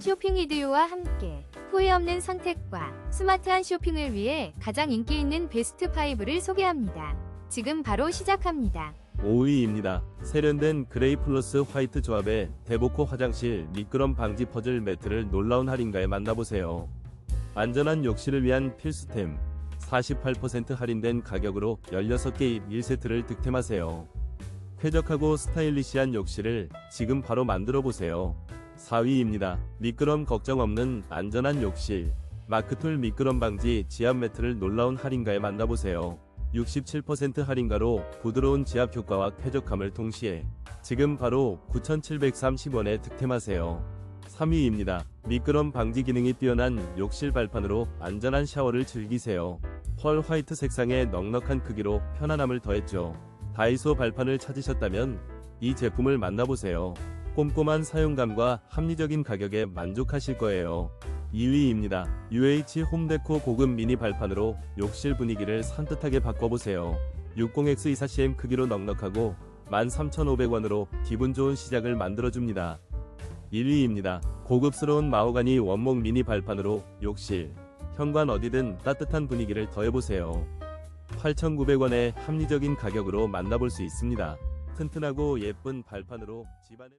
쇼핑 이디오와 함께 후회 없는 선택과 스마트한 쇼핑을 위해 가장 인기 있는 베스트 5를 소개합니다. 지금 바로 시작합니다. 5위입니다. 세련된 그레이 플러스 화이트 조합의 데보코 화장실 미끄럼 방지 퍼즐 매트를 놀라운 할인가에 만나보세요. 안전한 욕실을 위한 필수템 48% 할인된 가격으로 16개 1세트를 득템하세요. 쾌적하고 스타일리시한 욕실을 지금 바로 만들어 보세요. 4위입니다. 미끄럼 걱정 없는 안전한 욕실 마크툴 미끄럼 방지 지압 매트를 놀라운 할인가에 만나보세요. 67% 할인가로 부드러운 지압 효과와 쾌적함을 동시에 지금 바로 9,730원에 득템하세요. 3위입니다. 미끄럼 방지 기능이 뛰어난 욕실 발판으로 안전한 샤워를 즐기세요. 펄 화이트 색상의 넉넉한 크기로 편안함을 더했죠. 다이소 발판을 찾으셨다면 이 제품을 만나보세요. 꼼꼼한 사용감과 합리적인 가격에 만족하실 거예요. 2위입니다. UH 홈데코 고급 미니 발판으로 욕실 분위기를 산뜻하게 바꿔보세요. 60X24cm 크기로 넉넉하고 13,500원으로 기분 좋은 시작을 만들어줍니다. 1위입니다. 고급스러운 마호가니 원목 미니 발판으로 욕실, 현관 어디든 따뜻한 분위기를 더해보세요. 8,900원의 합리적인 가격으로 만나볼 수 있습니다. 튼튼하고 예쁜 발판으로 집안에